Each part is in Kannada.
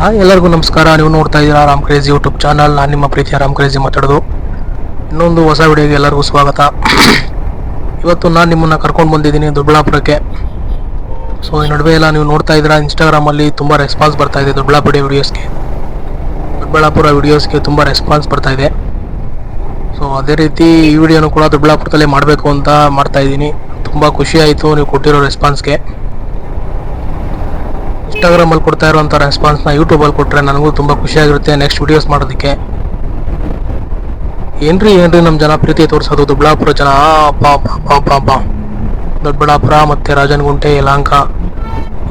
ಹಾಯ್, ಎಲ್ಲರಿಗೂ ನಮಸ್ಕಾರ. ನೀವು ನೋಡ್ತಾ ಇದ್ದೀರಾ ರಾಮ್ ಕ್ರೇಜಿ ಯೂಟ್ಯೂಬ್ ಚಾನಲ್. ನಾನು ನಿಮ್ಮ ಪ್ರೀತಿಯ ರಾಮ್ ಕ್ರೇಜಿ ಮಾತಾಡೋದು. ಇನ್ನೊಂದು ಹೊಸ ವಿಡಿಯೋಗೆ ಎಲ್ಲರಿಗೂ ಸ್ವಾಗತ. ಇವತ್ತು ನಾನು ನಿಮ್ಮನ್ನು ಕರ್ಕೊಂಡು ಬಂದಿದ್ದೀನಿ ದೊಡ್ಡಬಳ್ಳಾಪುರಕ್ಕೆ ಸೊ ಈ ನಡುವೆ ಎಲ್ಲ ನೀವು ನೋಡ್ತಾ ಇದ್ದೀರಾ ಇನ್ಸ್ಟಾಗ್ರಾಮಲ್ಲಿ ತುಂಬ ರೆಸ್ಪಾನ್ಸ್ ಬರ್ತಾ ಇದೆ ದೊಡ್ಡಬಳ್ಳಾಪುರ ವಿಡಿಯೋಸ್ಗೆ ದೊಡ್ಡಬಳ್ಳಾಪುರ ವಿಡಿಯೋಸ್ಗೆ ತುಂಬ ರೆಸ್ಪಾನ್ಸ್ ಬರ್ತಾ ಇದೆ. ಸೊ ಅದೇ ರೀತಿ ಈ ವಿಡಿಯೋನು ಕೂಡ ದೊಡ್ಡಬಳ್ಳಾಪುರದಲ್ಲೇ ಮಾಡಬೇಕು ಅಂತ ಮಾಡ್ತಾ ಇದ್ದೀನಿ. ತುಂಬ ಖುಷಿ ಆಯಿತು ನೀವು ಕೊಟ್ಟಿರೋ ರೆಸ್ಪಾನ್ಸ್ಗೆ ಇನ್ಸ್ಟಾಗ್ರಾಮಲ್ಲಿ ಕೊಡ್ತಾ ಇರುವಂಥ ರೆಸ್ಪಾನ್ಸ್ನ ಯೂಟ್ಯೂಬಲ್ಲಿ ಕೊಟ್ಟರೆ ನನಗೂ ತುಂಬ ಖುಷಿಯಾಗಿರುತ್ತೆ ನೆಕ್ಸ್ಟ್ ವೀಡಿಯೋಸ್ ಮಾಡೋದಕ್ಕೆ. ಏನ್ರಿ ಏನ್ರಿ ನಮ್ಮ ಜನ ಪ್ರೀತಿ ತೋರಿಸೋದು? ದೊಡ್ಡಬಳ್ಳಾಪುರ ಜನ, ಆ ಪಾಪ ಪಾಪ ದೊಡ್ಡಬಳ್ಳಾಪುರ ಮತ್ತು ರಾಜನಗುಂಟೆ ಯಲಾಂಕ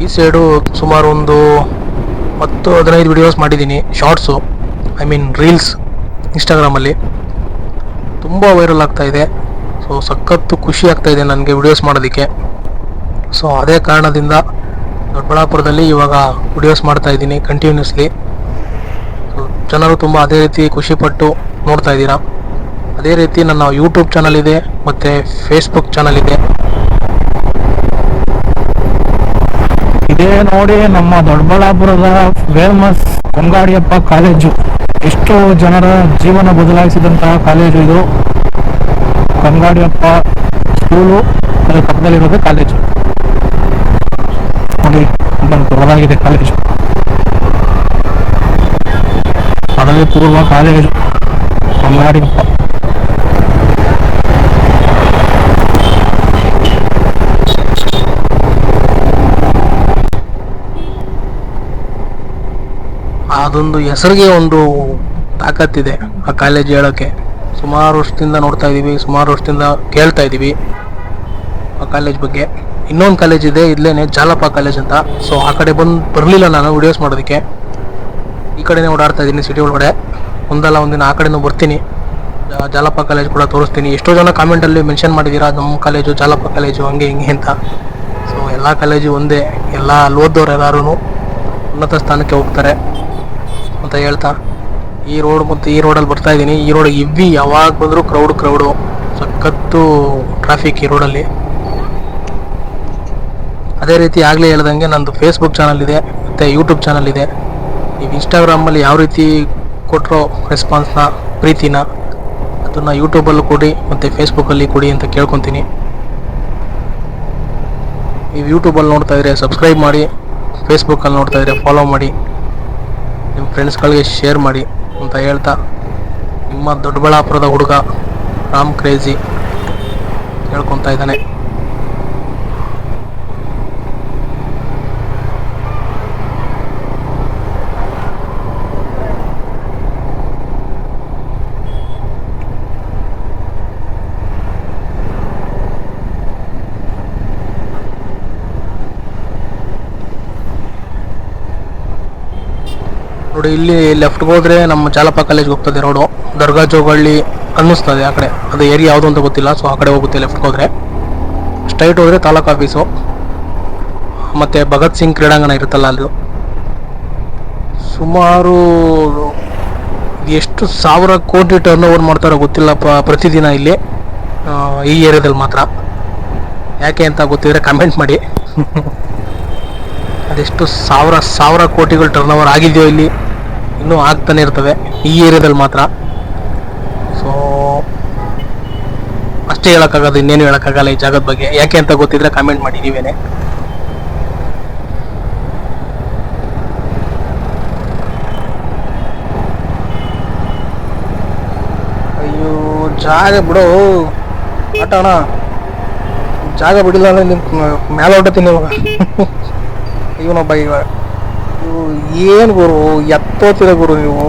ಈ ಸೈಡು ಸುಮಾರು ಒಂದು ಹತ್ತು, ಹದಿನೈದು ವಿಡಿಯೋಸ್ ಮಾಡಿದ್ದೀನಿ ಶಾರ್ಟ್ಸು ಐ ಮೀನ್ ರೀಲ್ಸ್ ಇನ್ಸ್ಟಾಗ್ರಾಮಲ್ಲಿ ತುಂಬ ವೈರಲ್ ಆಗ್ತಾ ಇದೆ. ಸೊ ಸಖತ್ತು ಖುಷಿ ಆಗ್ತಾಯಿದೆ ನನಗೆ ವಿಡಿಯೋಸ್ ಮಾಡೋದಕ್ಕೆ. ಸೊ ಅದೇ ಕಾರಣದಿಂದ ದೊಡ್ಡಬಳ್ಳಾಪುರದಲ್ಲಿ ಇವಾಗ ವಿಡಿಯೋಸ್ ಮಾಡ್ತಾ ಇದ್ದೀನಿ ಕಂಟಿನ್ಯೂಸ್ಲಿ ಸೊ ಜನರು ತುಂಬ ಅದೇ ರೀತಿ ಖುಷಿಪಟ್ಟು ನೋಡ್ತಾ ಇದ್ದೀರಾ. ಅದೇ ರೀತಿ ನನ್ನ ಯೂಟ್ಯೂಬ್ ಚಾನಲ್ ಇದೆ, ಮತ್ತು ಫೇಸ್ಬುಕ್ ಚಾನಲ್ ಇದೆ. ಇದೇ ನೋಡಿ ನಮ್ಮ ದೊಡ್ಡಬಳ್ಳಾಪುರದ ಫೇಮಸ್ ಕೊಂಗಾಡಿಯಪ್ಪ ಕಾಲೇಜು. ಎಷ್ಟೋ ಜನರ ಜೀವನ ಬದಲಾಯಿಸಿದಂತಹ ಕಾಲೇಜು ಇದು. ಕೊಂಗಾಡಿಯಪ್ಪ ಸ್ಕೂಲು ಅದರ ಪಕ್ಕದಲ್ಲಿರೋದು ಕಾಲೇಜು. ಕಾಲೇಜು ಪದವಿ ಪೂರ್ವ ಕಾಲೇಜು ಅದೊಂದು ಹೆಸರಿಗೆ ಒಂದು ತಾಕತ್ತಿದೆ ಆ ಕಾಲೇಜ್ ಹೇಳೋಕ್ಕೆ. ಸುಮಾರು ವರ್ಷದಿಂದ ನೋಡ್ತಾ ಇದ್ದೀವಿ ಸುಮಾರು ವರ್ಷದಿಂದ ಕೇಳ್ತಾ ಇದ್ದೀವಿ ಆ ಕಾಲೇಜ್ ಬಗ್ಗೆ. ಇನ್ನೊಂದು ಕಾಲೇಜ್ ಇದೆ, ಇಲ್ಲೇನೆ ಜಾಲಪ್ಪ ಕಾಲೇಜ್ ಅಂತ. ಸೊ ಆ ಕಡೆ ಬಂದು ಬರಲಿಲ್ಲ ನಾನು ವಿಡಿಯೋಸ್ ಮಾಡೋದಕ್ಕೆ. ಈ ಕಡೆನೇ ಓಡಾಡ್ತಾ ಇದ್ದೀನಿ ಸಿಟಿ ಒಳಗಡೆ. ಒಂದಲ್ಲ ಒಂದಿನ ಆ ಕಡೆನೂ ಬರ್ತೀನಿ. ಜಾಲಪ್ಪ ಕಾಲೇಜ್ ಕೂಡ ತೋರಿಸ್ತೀನಿ. ಎಷ್ಟೋ ಜನ ಕಾಮೆಂಟಲ್ಲಿ ಮೆನ್ಷನ್ ಮಾಡಿದ್ದೀರಾ ನಮ್ಮ ಕಾಲೇಜು ಜಾಲಪ್ಪ ಕಾಲೇಜು ಹಂಗೆ, ಹಿಂಗೆ ಅಂತ. ಸೊ ಎಲ್ಲ ಕಾಲೇಜು ಒಂದೇ. ಎಲ್ಲ ಅಲ್ಲಿ ಓದೋರು ಎಲ್ಲರೂ ಉನ್ನತ ಸ್ಥಾನಕ್ಕೆ ಹೋಗ್ತಾರೆ ಅಂತ ಹೇಳ್ತಾ. ಈ ರೋಡ್ ಮತ್ತು ಈ ರೋಡಲ್ಲಿ ಬರ್ತಾ ಇದ್ದೀನಿ ಈ ರೋಡ್ ಇವ್ವಿ ಯಾವಾಗ ಬಂದರೂ ಕ್ರೌಡ್ ಕ್ರೌಡು ಸಖತ್ತು ಟ್ರಾಫಿಕ್ ಈ ರೋಡಲ್ಲಿ ಅದೇ ರೀತಿ ಆಗಲೇ ಹೇಳ್ದಂಗೆ ನಂದು ಫೇಸ್ಬುಕ್ ಚಾನಲ್ ಇದೆ, ಮತ್ತು ಯೂಟ್ಯೂಬ್ ಚಾನಲ್ ಇದೆ. ನೀವು ಇನ್ಸ್ಟಾಗ್ರಾಮಲ್ಲಿ ಯಾವ ರೀತಿ ಕೊಟ್ಟರೋ ರೆಸ್ಪಾನ್ಸ್ನ ಪ್ರೀತಿನ, ಅದನ್ನು ಯೂಟ್ಯೂಬಲ್ಲೂ ಕೊಡಿ, ಮತ್ತು ಫೇಸ್ಬುಕ್ಕಲ್ಲಿ ಕೊಡಿ ಅಂತ ಕೇಳ್ಕೊತೀನಿ. ನೀವು ಯೂಟ್ಯೂಬಲ್ಲಿ ನೋಡ್ತಾ ಇದ್ರೆ ಸಬ್ಸ್ಕ್ರೈಬ್ ಮಾಡಿ ಫೇಸ್ಬುಕ್ಕಲ್ಲಿ ನೋಡ್ತಾ ಇದ್ರೆ ಫಾಲೋ ಮಾಡಿ, ನಿಮ್ಮ ಫ್ರೆಂಡ್ಸ್ಗಳಿಗೆ ಶೇರ್ ಮಾಡಿ ಅಂತ ಹೇಳ್ತಾ, ನಿಮ್ಮ ದೊಡ್ಡಬಳ್ಳಾಪುರದ ಹುಡುಗ ರಾಮ್ ಕ್ರೇಜಿ ಹೇಳ್ಕೊತಾ ಇದ್ದಾನೆ ನೋಡಿ ಇಲ್ಲಿ ಲೆಫ್ಟ್ಗೆ ಹೋದ್ರೆ ನಮ್ಮ ಚಾಲಪ್ಪ ಕಾಲೇಜ್ಗೆ ಹೋಗ್ತದೆ ರೋಡು ದರ್ಗಾ ಜೋಗಳ್ಳಿ ಅನ್ನಿಸ್ತದೆ ಆ ಕಡೆ. ಅದು ಏರಿಯಾ ಯಾವುದು ಅಂತ ಗೊತ್ತಿಲ್ಲ ಸೊ ಆ ಕಡೆ ಹೋಗುತ್ತೆ ಲೆಫ್ಟ್ಗೆ ಹೋದ್ರೆ. ಸ್ಟ್ರೈಟ್ ಹೋದ್ರೆ ತಾಲೂಕು ಆಫೀಸು ಮತ್ತೆ ಭಗತ್ ಸಿಂಗ್ ಕ್ರೀಡಾಂಗಣ ಇರುತ್ತಲ್ಲ ಅಲ್ಲಿ ಸುಮಾರು ಎಷ್ಟು ಸಾವಿರ ಕೋಟಿ ಟರ್ನ್ ಓವರ್ ಮಾಡ್ತಾರೋ ಗೊತ್ತಿಲ್ಲಪ್ಪ, ಪ್ರತಿದಿನ ಇಲ್ಲಿ ಈ ಏರಿಯಾದಲ್ಲಿ ಮಾತ್ರ. ಯಾಕೆ ಅಂತ ಗೊತ್ತಿದ್ರೆ ಕಮೆಂಟ್ ಮಾಡಿ. ಅದೆಷ್ಟು ಸಾವಿರ ಸಾವಿರ ಕೋಟಿಗಳು ಟರ್ನ್ ಓವರ್ ಆಗಿದೆಯೋ ಇಲ್ಲಿ. ಇನ್ನೂ ಆಗ್ತಾನೆ ಇರ್ತವೆ, ಈ ಏರಿಯಾದಲ್ಲಿ ಮಾತ್ರ. ಸೊ ಅಷ್ಟೇ ಹೇಳೋಕ್ಕಾಗೋದು, ಇನ್ನೇನು ಹೇಳೋಕ್ಕಾಗಲ್ಲ ಈ ಜಾಗದ ಬಗ್ಗೆ. ಯಾಕೆ ಅಂತ ಗೊತ್ತಿದ್ರೆ ಕಾಮೆಂಟ್ ಮಾಡಿ ನೀವೇನೆ. ಅಯ್ಯೋ, ಜಾಗ ಬಿಡು. ಆಟ ಅಣ್ಣ ಜಾಗ ಬಿಡಿಲ್ಲ ಅಂದ್ರೆ ನಿಮ್ ಮೇಲೆ ಹೊಟ್ಟತೀನಿ ಇವಾಗ. ಇವನೊಬ್ಬ ಇವಾಗ ಏನು ಗುರು? ಎತ್ತೋತಿರ ಗುರು ನೀವು?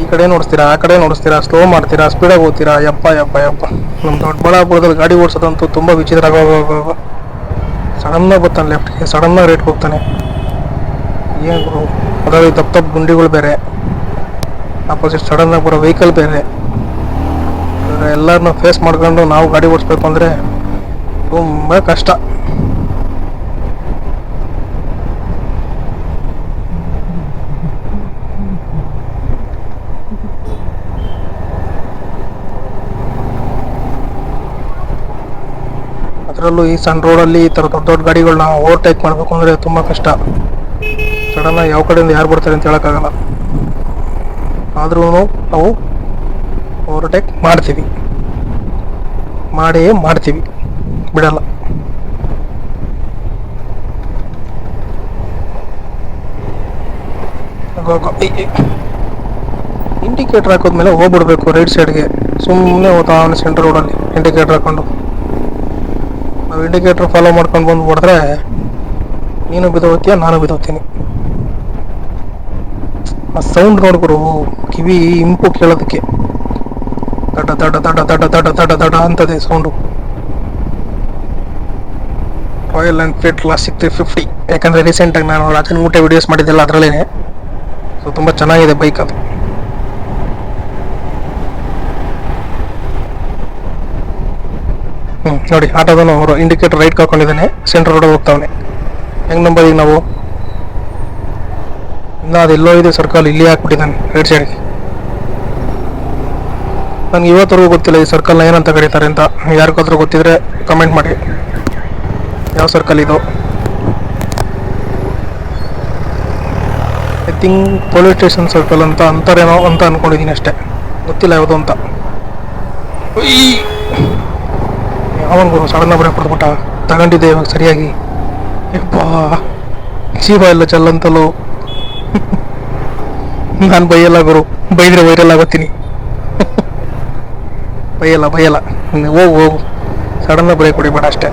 ಈ ಕಡೆ ನೋಡಿಸ್ತೀರಾ, ಆ ಕಡೆ ನೋಡಿಸ್ತೀರಾ ಸ್ಲೋ ಮಾಡ್ತೀರಾ ಸ್ಪೀಡಾಗಿ ಹೋಗ್ತೀರಾ? ಯಪ್ಪ ಯಪ್ಪ ಯಪ್ಪ. ನಮ್ಮ ದೊಡ್ಡಬಳ್ಳಾಪುರದಲ್ಲಿ ಗಾಡಿ ಓಡಿಸೋದಂತೂ ತುಂಬ ವಿಚಿತ್ರ ಸಡನ್ನಾಗಿ ಬರ್ತಾನೆ ಲೆಫ್ಟ್ಗೆ ಸಡನ್ನಾಗಿ ರೇಟ್ ಹೋಗ್ತಾನೆ. ಏನು ಗುರು? ಅದರಲ್ಲಿ ತಪ್ಪು ತಪ್ಪು ಗುಂಡಿಗಳು ಬೇರೆ. ಅಪೋಸಿಟ್ ಸಡನ್ನಾಗಿ ಬರೋ ವೆಹಿಕಲ್ ಬೇರೆ. ಎಲ್ಲರನ್ನೂ ಫೇಸ್ ಮಾಡ್ಕೊಂಡು ನಾವು ಗಾಡಿ ಓಡಿಸ್ಬೇಕು ಅಂದರೆ ತುಂಬ ಕಷ್ಟ. ಅದರಲ್ಲೂ ಈ ಸಣ್ಣ ರೋಡಲ್ಲಿ ಈ ಥರ ದೊಡ್ಡ ದೊಡ್ಡ ಗಾಡಿಗಳನ್ನ ಓವರ್ಟೇಕ್ ಮಾಡಬೇಕು ಅಂದರೆ ತುಂಬ ಕಷ್ಟ. ಸಡನ್ನಾಗಿ ಯಾವ ಕಡೆಯಿಂದ ಯಾರು ಬರ್ತಾರೆ ಅಂತ ಹೇಳೋಕ್ಕಾಗಲ್ಲ. ಆದ್ರೂ ನಾವು ಓವರ್ಟೇಕ್ ಮಾಡ್ತೀವಿ. ಮಾಡಿಯೇ ಮಾಡ್ತೀವಿ. ಬಿಡಲ್ಲ. ಇಂಡಿಕೇಟರ್ ಹಾಕೋದ್ಮೇಲೆ ಹೋಗ್ಬಿಡ್ಬೇಕು ರೈಟ್ ಸೈಡ್ಗೆ ಸುಮ್ಮನೆ ಹೋಗ್ತಾವನೆ ಸೆಂಟರ್ ರೋಡಲ್ಲಿ ಇಂಡಿಕೇಟರ್ ಹಾಕೊಂಡು. ಇಂಡಿಕೇಟರ್ ಫಾಲೋ ಮಾಡ್ಕೊಂಡು ಬಂದು ಹೊಡೆದ್ರೆ ನೀನು ಬಿದ್ದೋಗ್ತೀಯ, ನಾನು ಬಿದ್ದೋಗ್ತೀನಿ. ಆ ಸೌಂಡ್ ನೋಡ್ಕೊರು ಕಿವಿ ಇಂಪು ಕೇಳೋದಕ್ಕೆ. ದಡ ದಡ ದಡ ದಡ ದಡ ದಡ ದಡ ಅಂತದೆ sound Royal Enfield Classic three fifty ಯಾಕಂದರೆ ರೀಸೆಂಟಾಗಿ ನಾನು ರಾತ್ರಿ ಊಟ ವಿಡಿಯೋಸ್ ಮಾಡಿದ್ದೆಲ್ಲ ಅದರಲ್ಲೇ ಸೊ ತುಂಬ ಚೆನ್ನಾಗಿದೆ ಬೈಕ್ ಅದು. ನೋಡಿ ಆಟೋದನು ಅವರು ಇಂಡಿಕೇಟರ್ ರೈಟ್ ಕರ್ಕೊಂಡಿದ್ದಾನೆ ಸೆಂಟ್ರ್ ರೋಡ್ ಹೋಗ್ತಾವನೆ. ಹೆಂಗ್ ನಂಬರ್ ನಾವು? ಇನ್ನ ಅದು ಇದೆ ಸರ್ಕಲ್ ಇಲ್ಲಿ ಹಾಕ್ಬಿಟ್ಟಿದ್ದಾನೆ ರೈಟ್ ಸೈಡ್ಗೆ ನನಗೆ ಇವತ್ತರೆಗೂ ಗೊತ್ತಿಲ್ಲ ಈ ಸರ್ಕಲ್ನ ಏನಂತ ಕರೀತಾರೆ ಅಂತ. ಯಾರಿಗಾದ್ರೂ ಗೊತ್ತಿದ್ರೆ ಕಮೆಂಟ್ ಮಾಡಿ. ಯಾವ ಸರ್ಕಲ್ ಇದು? I think police station circle ಅಂತ ಅಂತಾರೇನೋ ಅಂತ ಅನ್ಕೊಂಡಿದ್ದೀನಿ ಅಷ್ಟೇ. ಗೊತ್ತಿಲ್ಲ ಯಾವುದು ಅಂತ. ಅವನ್ ಗುರು ಬಡ ಕೊಟ್ಬಿಟ್ಟ ತಗೊಂಡಿದ್ದೆ ಇವಾಗ ಸರಿಯಾಗಿ. ಯಪ್ಪಾ, ಜೀವ ಎಲ್ಲ ಚಲ್ಲಂತಲೂ. ನಾನು ಬೈಯಲ್ಲ ಗುರು, ಬೈದ್ರೆ ವೈರಲ್ ಆಗೋತೀನಿ ಬೈಯಲ್ಲ ಬೈಯಲ್ಲ. ಹೋಗು ಹೋಗು. ಸಡನ್ ಬ್ರೇಕ್ ಹೊಡಿಬೇಡ ಅಷ್ಟೇ.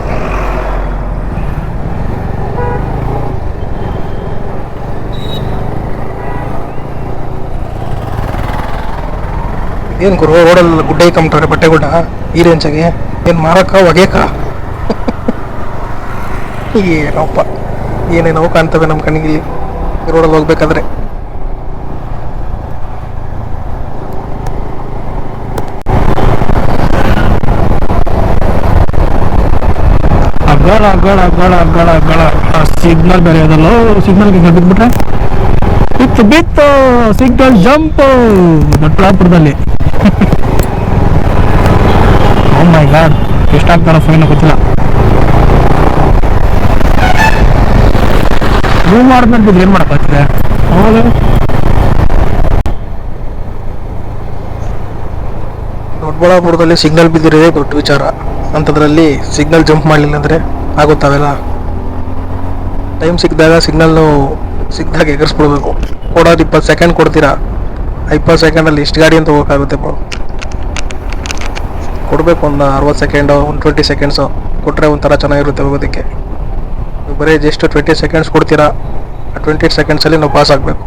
ಏನು ಗುರು, ರೋಡಲ್ಲಿ ಗುಡ್ಡ ಇಕ್ಕಂಬಿಟ್ಟವ್ರೆ ಬಟ್ಟೆ ಗುಡ್ಡ ಈ ರೇಂಜಾಗೆ ಏನು ಮಾರಕ್ಕ ಒಗೆಯಕ? ಏನಪ್ಪ, ಏನೇನೋ ಕಾಣ್ತವೆ ನಮ್ಮ ಕಣ್ಣಿಗೆ ರೋಡಲ್ಲಿ ಹೋಗ್ಬೇಕಾದ್ರೆ. ಅಗಳ ಅಗಳ ಅಗಳ ಅಗಳ ಸಿಗ್ನಲ್ ಬೇರೆ ಅದಲ್ಲ ಸಿಗ್ನಲ್ ಬಿಟ್ಬಿಟ್ರೆ. ಬಿತ್ತು ಬಿತ್ತು ಸಿಗ್ನಲ್ ಜಂಪ್ ದೊಡ್ಡಬಳ್ಳಾಪುರದಲ್ಲಿ. ಓ ಮೈ ಗಾಡ್ ಎಷ್ಟಾಗ್ತಾರ ಫೈನ್ ಗೊತ್ತಿಲ್ಲ. ರೂಮ್ ಮಾಡಿದ್ಮೇಲೆ ಬಿದ್ದು ಏನು ಮಾಡೋಕ್ಕಾಗ್ತದೆ ಹೌದು. ದೊಡ್ಡಬಳ್ಳಾಪುರದಲ್ಲಿ ಸಿಗ್ನಲ್ ಬಿದ್ದಿರೋದೇ ದೊಡ್ಡ ವಿಚಾರ. ಅಂಥದ್ರಲ್ಲಿ ಸಿಗ್ನಲ್ ಜಂಪ್ ಮಾಡಲಿಲ್ಲ ಅಂದರೆ ಆಗುತ್ತಾವೆಲ್ಲ ಟೈಮ್ ಸಿಕ್ಕಿದಾಗ ಸಿಗ್ನಲ್ಲು ಸಿಕ್ಕಿದಾಗ ಎಗರಿಸ್ಬಿಡ್ಬೇಕು. ಕೊಡೋದು ಇಪ್ಪತ್ತು ಸೆಕೆಂಡ್ ಕೊಡ್ತೀರಾ? ಇಪ್ಪತ್ತು ಸೆಕೆಂಡಲ್ಲಿ ಇಷ್ಟು ಗಾಡಿ ಅಂತ ಹೋಗೋಕ್ಕಾಗುತ್ತೆ ಬ್ರೋ ಕೊಡಬೇಕು ಒಂದು ಅರವತ್ತು ಸೆಕೆಂಡು, ಒಂದು ಟ್ವೆಂಟಿ ಸೆಕೆಂಡ್ಸು ಕೊಟ್ಟರೆ ಒಂಥರ ಚೆನ್ನಾಗಿರುತ್ತೆ ಹೋಗೋದಕ್ಕೆ. ಬರೀ ಜಸ್ಟ್ ಟ್ವೆಂಟಿ ಸೆಕೆಂಡ್ಸ್ ಕೊಡ್ತೀರಾ, ಆ ಟ್ವೆಂಟಿ ಸೆಕೆಂಡ್ಸಲ್ಲಿ ನಾವು ಪಾಸ್ ಆಗಬೇಕು.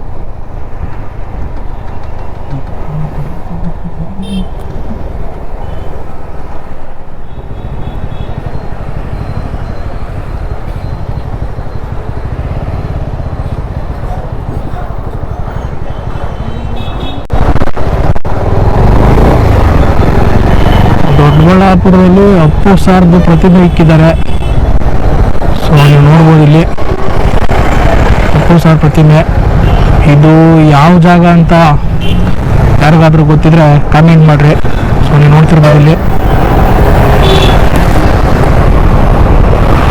ದೊಡ್ಡಬಳ್ಳಾಪುರದಲ್ಲಿ ಅಪ್ಪು ಸಾರ್ದು ಪ್ರತಿಮೆ ಇಕ್ಕಿದ್ದಾರೆ. ಸೊ ನೀವು ನೋಡ್ಬೋದು ಇಲ್ಲಿ. ಅಪ್ಪು ಸಾರ್ ಪ್ರತಿಮೆ ಇದು ಯಾವ ಜಾಗ ಅಂತ ಯಾರಿಗಾದ್ರೂ ಗೊತ್ತಿದ್ರೆ ಕಾಮೆಂಟ್ ಮಾಡ್ರಿ. ಸೊ ನೀವು ನೋಡ್ತಿರ್ಬೋದು ಇಲ್ಲಿ.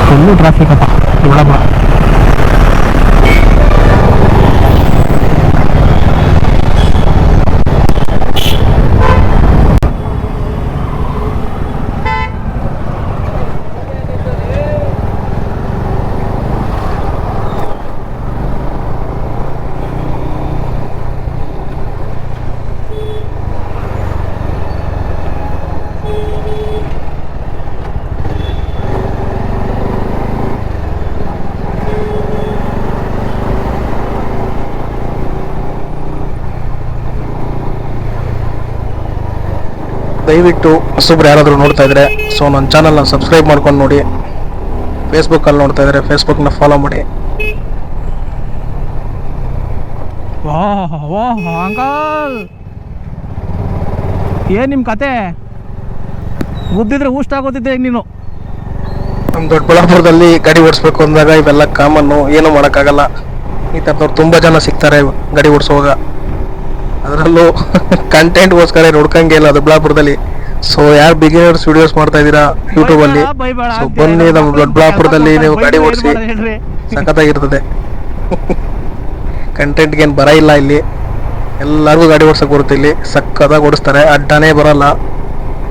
ಫುಲ್ಲು ಟ್ರಾಫಿಕ್ ಅಪ್ಪ. ದೊಡ್ಡಬಳ್ಳಾಪುರ ದಯವಿಟ್ಟು ಹೊಸಬ್ರು ಯಾರಾದರೂ ನೋಡ್ತಾ ಇದ್ರೆ ಸೊ ನನ್ನ ಚಾನಲ್ನ ಸಬ್ಸ್ಕ್ರೈಬ್ ಮಾಡ್ಕೊಂಡು ನೋಡಿ. ಫೇಸ್ಬುಕ್ಕಲ್ಲಿ ನೋಡ್ತಾ ಇದ್ರೆ ಫೇಸ್ಬುಕ್ನ ಫಾಲೋ ಮಾಡಿ. ಅಂಕಲ್! ಏನ್ ನಿಮ್ಮ ಕತೆ? ಗುದ್ದಿದ್ರೆ ಊಷ್ಟ ಆಗೋದಿದ್ದೆ ಈಗ ನೀನು. ನಮ್ಮ ದೊಡ್ಡಬಳ್ಳಾಪುರದಲ್ಲಿ ಗಾಡಿ ಓಡಿಸ್ಬೇಕು ಅಂದಾಗ ಇವೆಲ್ಲ ಕಾಮನ್ನು ಏನೂ ಮಾಡೋಕ್ಕಾಗಲ್ಲ. ಈ ಥರದವ್ರು ತುಂಬ ಜನ ಸಿಗ್ತಾರೆ ಗಾಡಿ ಓಡಿಸುವಾಗ. ಅದರಲ್ಲೂ ಕಂಟೆಂಟ್ಗೋಸ್ಕರ ಹುಡ್ಕಂಗೆ ಇಲ್ಲ ದೊಡ್ಡಬಳ್ಳಾಪುರದಲ್ಲಿ ಸೊ ಯಾರು ಬಿಗಿನರ್ಸ್ ವಿಡಿಯೋಸ್ ಮಾಡ್ತಾ ಇದ್ದೀರಾ ಯೂಟ್ಯೂಬ್ ಅಲ್ಲಿ? ಸೊ ಬನ್ನಿ ನಮ್ಮ ದೊಡ್ಡಬಳ್ಳಾಪುರದಲ್ಲಿ ನೀವು ಗಾಡಿ ಓಡಿಸಿ? ಸಖತ್ತಾಗಿರ್ತದೆ. ಕಂಟೆಂಟ್ಗೆ ಏನು ಬರ ಇಲ್ಲ ಇಲ್ಲಿ. ಎಲ್ಲರಿಗೂ ಗಾಡಿ ಓಡಿಸೋಕೆ ಬರುತ್ತೆ ಇಲ್ಲಿ. ಸಖತ್ತಾಗಿ ಓಡಿಸ್ತಾರೆ. ಅಡ್ಡನೇ ಬರಲ್ಲ.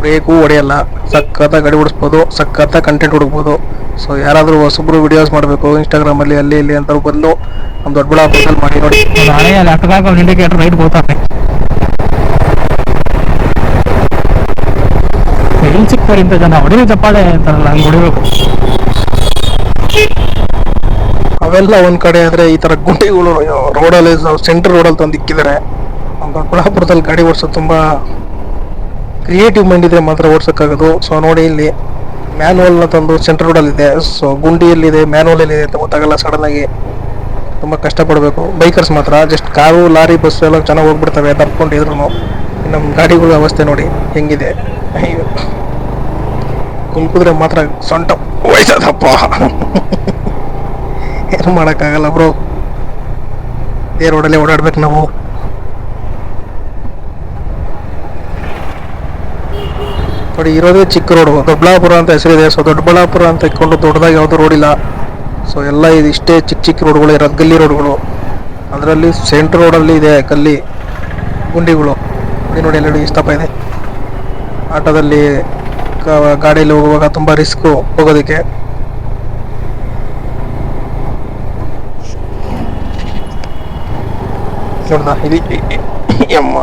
ಬ್ರೇಕು ಹೊಡೆಯಲ್ಲ. ಸಖತ್ತಾಗಿ ಗಾಡಿ ಓಡಿಸ್ಬೋದು. ಸಖತ್ತಾಗಿ ಕಂಟೆಂಟ್ ಹುಡುಕ್ಬೋದು. ಸೊ ಯಾರಾದರೂ ಹೊಸಬ್ರು ವಿಡಿಯೋಸ್ ಮಾಡಬೇಕು ಇನ್ಸ್ಟಾಗ್ರಾಮಲ್ಲಿ ಅಲ್ಲಿ ಇಲ್ಲಿ ಅಂತ ಬಂದು ನಮ್ಮ ದೊಡ್ಡಬಳ್ಳಾಪುರದಲ್ಲಿ ಮಾಡಿ ನೋಡಿ ಅದು ಹಳೆಯ ಲೆಫ್ಟ್ಗಾಗ ಒಂದು ಇಂಡಿಕೇಟರ್ ರೈಟ್ ಹೋಗ್ತಾರೆ ಎಲ್ಲಿ ಸಿಗ್ತಾರೆ ಇಂಥ ಜನ ಹೊಡಿಲಿ ಚಪ್ಪಾಳೆ ಅಂತಾರಲ್ಲ, ಹಂಗೆ ಹೊಡಿಬೇಕು. ಅವೆಲ್ಲ ಒಂದ್ ಕಡೆ ಆದ್ರೆ ಈ ತರ ಗುಂಡಿಗಳು, ರೋಡಲ್ಲಿ ಸೆಂಟರ್ ರೋಡಲ್ಲಿ ತಂದು ಇಕ್ಕಿದ್ದಾರೆ ದೊಡ್ಡಬಳ್ಳಾಪುರದಲ್ಲಿ ಗಾಡಿ ಓಡಿಸೋದು ತುಂಬಾ ಕ್ರಿಯೇಟಿವ್ ಮೈಂಡ್ ಇದ್ರೆ ಮಾತ್ರ ಓಡ್ಸಕ್ಕಾಗೋದು. ಸೊ ನೋಡಿ ಇಲ್ಲಿ ಮ್ಯಾನುವಲ್ ತಂದು ಸೆಂಟರ್ ರೋಡಲ್ಲಿ ಇದೆ. ಸೊ ಗುಂಡಿಯಲ್ಲಿದೆ ಮ್ಯಾನುವಲ್ ಇದೆ ಅಂತ ಗೊತ್ತಾಗಲ್ಲ ಸಡನ್ ಆಗಿ. ತುಂಬಾ ಕಷ್ಟಪಡಬೇಕು. ಬೈಕರ್ಸ್ ಮಾತ್ರ ಜಸ್ಟ್ ಕಾರು, ಲಾರಿ ಬಸ್ ಎಲ್ಲ ಚೆನ್ನಾಗಿ ಹೋಗ್ಬಿಡ್ತವೆ ತಪ್ಕೊಂಡಿದ್ರು ನಮ್ಮ ಗಾಡಿಗಳ ವ್ಯವಸ್ಥೆ ನೋಡಿ, ಹೆಂಗಿದೆ. ಕುಲ್ಕುದ್ರೆ ಮಾತ್ರ ಸೊಂಟ ವಯಸ್ಸದಪ್ಪ. ಏನು ಮಾಡೋಕ್ಕಾಗಲ್ಲ ಬ್ರೋ. ಏ ರೋಡಲ್ಲೇ ಓಡಾಡ್ಬೇಕು ನಾವು. ನೋಡಿ, ಇರೋದೇ ಚಿಕ್ಕ ರೋಡು. ದೊಡ್ಡಬಳ್ಳಾಪುರ ಅಂತ ಹೆಸರಿದೆ. ಸೊ, ದೊಡ್ಡಬಳ್ಳಾಪುರ ಅಂತ ಇಟ್ಕೊಂಡು ದೊಡ್ಡದಾಗಿ ಯಾವುದು ರೋಡ್ ಇಲ್ಲ. ಸೊ, ಎಲ್ಲ ಇದು ಇಷ್ಟೇ ಚಿಕ್ಕ ಚಿಕ್ಕ ರೋಡ್ಗಳು, ಇರೋದು ಗಲ್ಲಿ ರೋಡ್ಗಳು. ಅದರಲ್ಲಿ ಸೆಂಟ್ರ್ ರೋಡಲ್ಲಿ ಇದೆ ಗಲ್ಲಿ ಗುಂಡಿಗಳು. ನೋಡಿ ನೋಡಿ ಎಲ್ಲ ಇಷ್ಟಪ್ಪ ಇದೆ. ಆಟೋದಲ್ಲಿ ಗಾಡಿಯಲ್ಲಿ ಹೋಗುವಾಗ ತುಂಬ ರಿಸ್ಕ್ ಹೋಗೋದಕ್ಕೆ. ನೋಡೋಣ ಇಲ್ಲಿ ಅಮ್ಮ